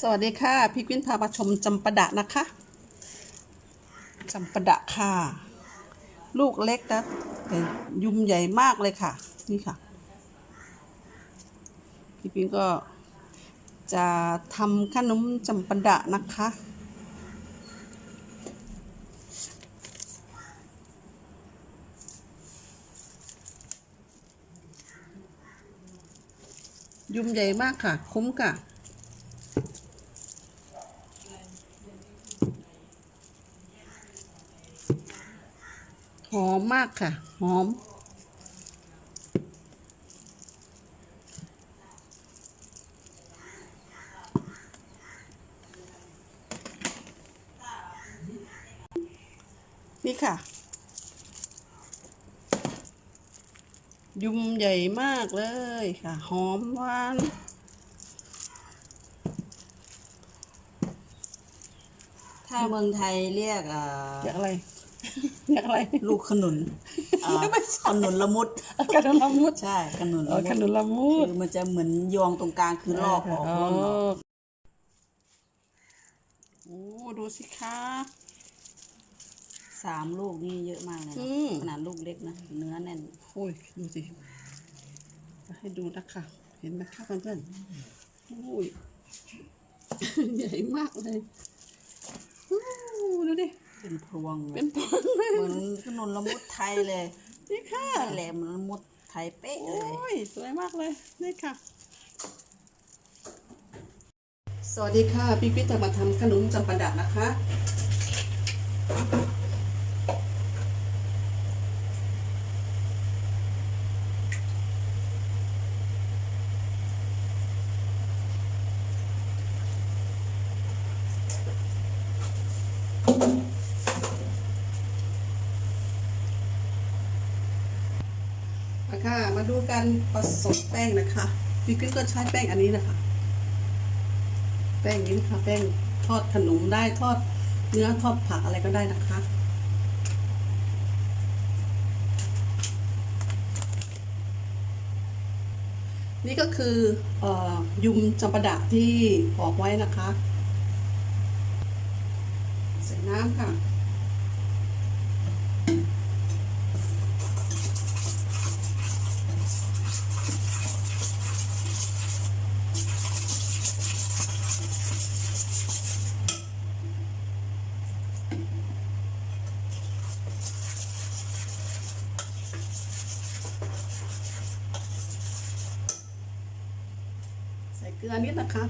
สวัสดีค่ะพี่กิ้นพามาชมจำปะดะนะคะจำปะดะค่ะ ลูกเล็กนะแต่ยุมใหญ่มากเลยค่ะ นี่ค่ะ พี่ปิ้นก็จะทำขนมจำปะดะนะคะ ยุมใหญ่มากค่ะ คุ้มค่ะ หอมมากค่ะ หอม นี่ค่ะ ยุมใหญ่มากเลยค่ะ หอมหวานถ้าเมืองไทยเรียกเอ่อ อยากอะไร อยากอะไรลูกขนุนเอ่อขนุนละมุดขนุนละมุดใช่ขนุนเอละอมุขดนุนละมุดคือมันจะเหมือนยองตรงกลางคือลอกออกอ๋อร่อนออกโอ้ดูสิคะ สามลูกนี่เยอะมากเลยอืนะมขนาดลูกเล็กนะเนื้อแน่นโอ้ยดูสิจะให้ดูนะคะเห็นไหมคะเพื่อนๆโอ้ย ใหญ่มากเลยอู้ดูดิ เป็นพรวงเลเป็ยนตัวเลยเหมือนขนุนละมุดไทยเลยนี่ค่ะนี่แหละเหมือนละมุดไทยเป๊ะโอเลย้ยสวยมากเลยนี่ค่ะ สวัสดีค่ะพี่ปิ๊กจะมาทำขนมจำปาดะนะคะ มาค่ะมาดูการผสมแป้งนะคะพี่กิ๊กก็ใช้แป้งอันนี้นะคะ แป้งนี้นะคะแป้งทอดขนมได้ทอดเนื้อทอดผักอะไรก็ได้นะคะนี่ก็คือออยุมจำปาดะที่บอกไว้นะคะ ใส่น้ำค่ะ เกลือนิดนะคะ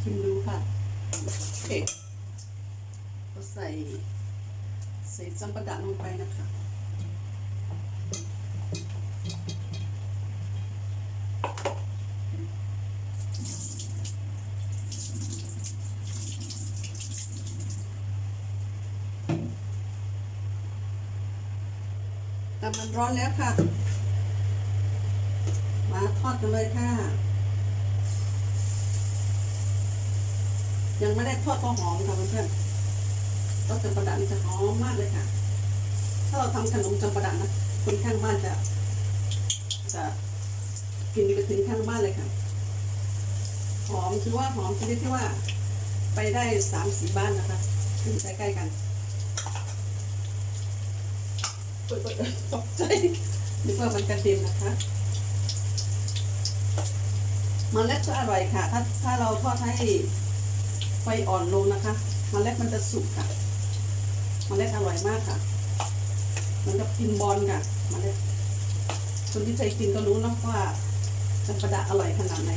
ชิมดูค่ะเอ๊ะก็ใส่ ใส่จัมปะดะลงไปนะคะ แต่มันร้อนแล้วค่ะ มาทอดกันเลยค่ะ ยังไม่ได้ทอดก็หอมค่ะเพื่อนๆก็จำปาดะนี่จะหอมมากเลยค่ะ ถ้าเราทำขนมจำปาดะนะคนข้างบ้านจะจะกินไปถึงข้างบ้านเลยค่ะ หอมคือว่าหอมชนิดที่ว่า ไปได้สามสี่บ้านนะคะขึ้นใกล้ๆกัน เปิดๆตกใจนึกว่ามันกระเด็นนะคะมันเล็ดก็อร่อยค่ะ ถ้าถ้าเราทอดให้ไฟอ่อนลงนะคะ มันเล็ดมันจะสุกค่ะ มันเล็ดอร่อยมากค่ะ มันก็กินบอลค่ะ มันเล็ดคนที่เคยกินก็รู้นะว่าจำปาดะอร่อยขนาดไหน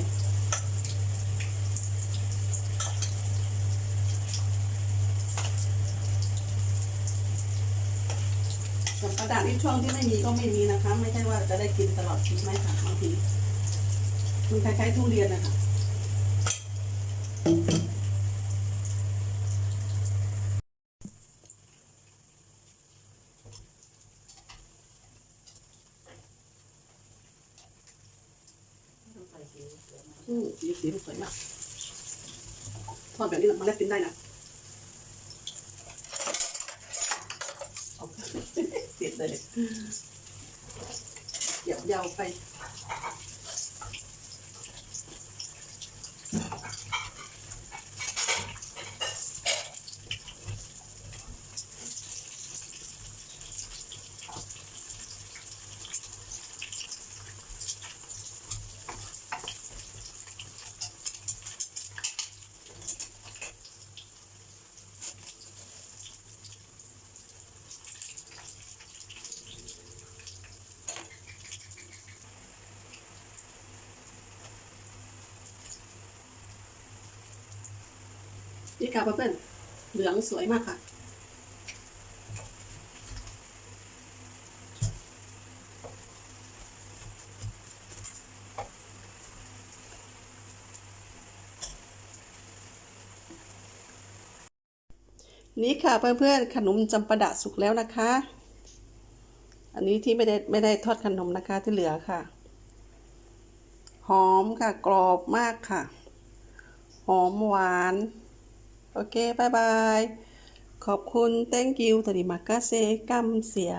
ส่วกระดาษที่ช่วงที่ไม่มีก็ไม่มีนะคะ ไม่ใช่ว่าจะได้กินตลอดชีวิตไหมค่ะบางทีมันคล้ายๆทุเรียนนะคะอืมสีสวยมากทอดแบบนี้มาเล็กกินได้นะ เสียดเลยเหยียบยาวไป นี่ค่ะเพื่อนๆเหลืองสวยมากค่ะนี่ค่ะเพื่อนๆขนมจำปาดะสุกแล้วนะคะ อันนี้ที่ไม่ได้ไม่ได้ทอดขนมนะคะที่เหลือค่ะ หอมค่ะกรอบมากค่ะ หอมหวาน โอเคบายบาย ขอบคุณ thank you ตริมากาเซกัมเสีย